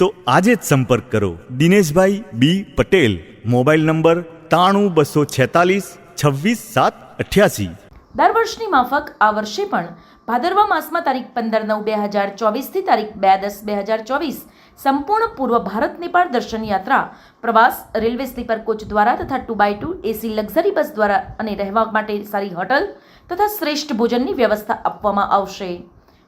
તો આજે જ સંપર્ક કરો. Dineshbhai B Patel. Mobile number ત્રાણું બસો છેતાલીસ છવ્વીસ સાત અઠ્યાસી. દર વર્ષની માફક આ વર્ષે પણ ભાદરવા માસમાં તારીખ પંદર નવ બે હજાર ચોવીસથી તારીખ બે દસ બે હજાર ચોવીસ સંપૂર્ણ પૂર્વ ભારત નેપાળ દર્શન યાત્રા પ્રવાસ, રેલવે સ્લીપર કોચ દ્વારા તથા two by two AC luxury bus દ્વારા અને રહેવા માટે સારી હોટલ તથા શ્રેષ્ઠ ભોજનની વ્યવસ્થા આપવામાં આવશે.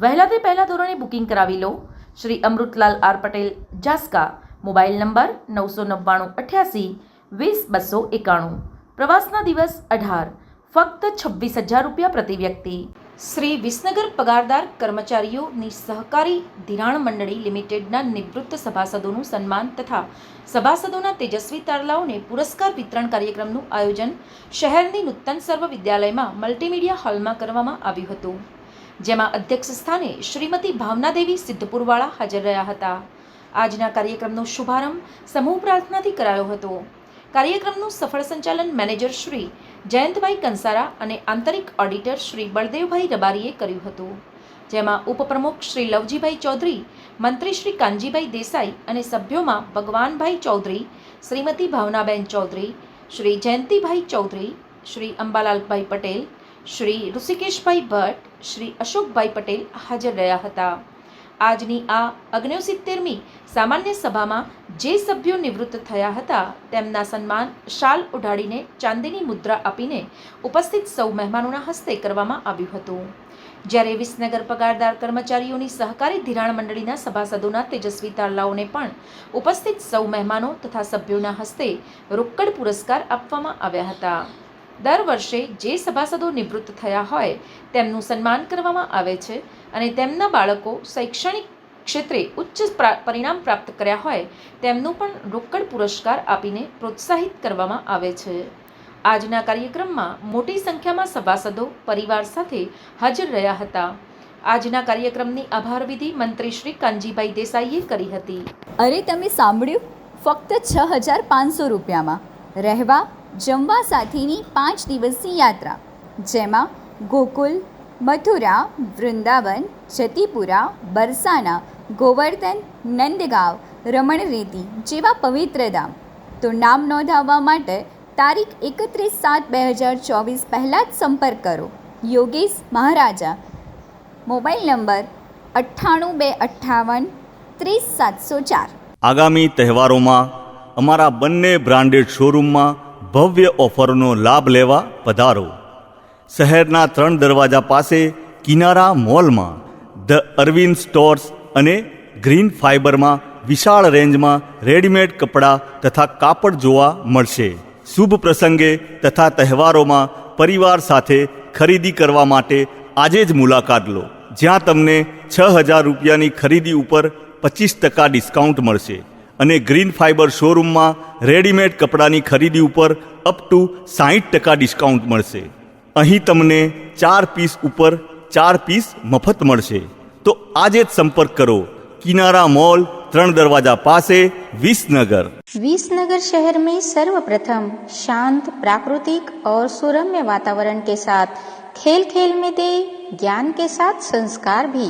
વહેલા તે પહેલા ધોરણે બુકિંગ કરાવી લો. Shri Amrutlal R Patel, Jaska, mobile number નવસો નવ્વાણું અઠ્યાસી, વીસ બસો એકાણું. પ્રવાસના દિવસ અઢાર, ફક્ત છવ્વીસ હજાર રૂપિયા પ્રતિ વ્યક્તિ. શ્રી વિસનગર પગારદાર કર્મચારીઓની સહકારી ધિરાણ મંડળી લિમિટેડના નિવૃત્ત સભાસદોનું સન્માન તથા સભાસદોના તેજસ્વી તારલાઓને પુરસ્કાર વિતરણ કાર્યક્રમનું આયોજન શહેરની નૂતન સર્વ વિદ્યાલયમાં મલ્ટીમીડિયા હોલમાં કરવામાં આવ્યું હતું. જેમાં અધ્યક્ષ સ્થાને શ્રીમતી ભાવનાદેવી સિદ્ધપુરવાળા હાજર રહ્યા હતા. આજના કાર્યક્રમનો શુભારંભ સમૂહ પ્રાર્થનાથી કરાયો હતો. કાર્યક્રમનું સફળ સંચાલન મેનેજર શ્રી જયંતભાઈ કંસારા અને આંતરિક ઓડિટર શ્રી બળદેવભાઈ રબારીએ કર્યું હતું. જેમાં ઉપપ્રમુખ શ્રી લવજીભાઈ ચૌધરી, મંત્રી શ્રી કાનજીભાઈ દેસાઈ અને સભ્યોમાં ભગવાનભાઈ ચૌધરી, શ્રીમતી ભાવનાબેન ચૌધરી, શ્રી જયંતિભાઈ ચૌધરી, શ્રી અંબાલાલભાઈ પટેલ શ્રી ઋષિકેશભાઈ ભટ્ટ, શ્રી અશોકભાઈ પટેલ હાજર રહ્યા હતા. આજની આ અગ્નિસિત્તેરમી સામાન્ય સભામાં જે સભ્યો નિવૃત્ત થયા હતા, તેમના સન્માન શાલ ઉઢાડીને ચાંદીની મુદ્રા આપીને ઉપસ્થિત સૌ મહેમાનોના હસ્તે કરવામાં આવ્યું હતું. જ્યારે વિસનગર પગારદાર કર્મચારીઓની સહકારી ધિરાણ મંડળીના સભાસદોના તેજસ્વી તારલાઓને પણ ઉપસ્થિત સૌ મહેમાનો તથા સભ્યોના હસ્તે રોકડ પુરસ્કાર આપવામાં આવ્યા હતા. દર વર્ષે જે સભાસદો નિવૃત્ત થયા હોય, તેમનું સન્માન કરવામાં આવે છે અને તેમના બાળકો શૈક્ષણિક ક્ષેત્રે ઉચ્ચ પ્રા- પરિણામ પ્રાપ્ત કર્યા હોય, તેમનું પણ રોકડ પુરસ્કાર આપીને પ્રોત્સાહિત કરવામાં આવે છે. આજના કાર્યક્રમમાં મોટી સંખ્યામાં સભાસદો પરિવાર સાથે હાજર રહ્યા હતા. આજના કાર્યક્રમની આભાર વિધિ મંત્રી શ્રી કાનજીભાઈ દેસાઈએ કરી હતી. અરે, તમે સાંભળ્યું? ફક્ત છ હજાર પાંચસો રૂપિયામાં. રહેવા જમવા સાથેની પાંચ દિવસની યાત્રા, જેમાં ગોકુલ, મથુરા, વૃંદાવન, જતીપુરા, બરસાના, ગોવર્ધન, નંદગાંવ, રમણરેતી જેવા પવિત્ર ધામ. તો નામ નોંધાવવા માટે તારીખ એકત્રીસ સાત બે હજાર ચોવીસ પહેલાં જ સંપર્ક કરો. યોગેશ મહારાજા. મોબાઈલ નંબર અઠ્ઠાણું બે અઠ્ઠાવન ત્રીસ સાતસો ચાર. આગામી તહેવારોમાં અમારા બંને બ્રાન્ડેડ શોરૂમમાં ભવ્ય ઓફરનો લાભ લેવા પધારો. શહેરના ત્રણ દરવાજા પાસે કિનારા મોલમાં ધ અરવિંદ સ્ટોર્સ અને ગ્રીન ફાઇબરમાં વિશાળ રેન્જમાં રેડીમેડ કપડાં તથા કાપડ જોવા મળશે. શુભ પ્રસંગે તથા તહેવારોમાં પરિવાર સાથે ખરીદી કરવા માટે આજે જ મુલાકાત લો. જ્યાં તમને છ હજાર રૂપિયાની ખરીદી ઉપર પચીસ ટકા ડિસ્કાઉન્ટ મળશે. અને ગ્રીન ફાઇબર શોરૂમમાં રેડીમેડ કપડાની ખરીદી ઉપર અપ ટુ સાહીઠ ટકા ડિસ્કાઉન્ટ મળશે અહીં તમને ચાર પીસ ઉપર ચાર પીસ મફત મળશે તો આજે જ સંપર્ક કરો કિનારા મોલ ત્રણ દરવાજા પાસે વિસનગર विसनगर शहर में सर्वप्रथम शांत प्राकृतिक और सुरम्य वातावरण के साथ खेल खेल में दे ज्ञान के साथ संस्कार भी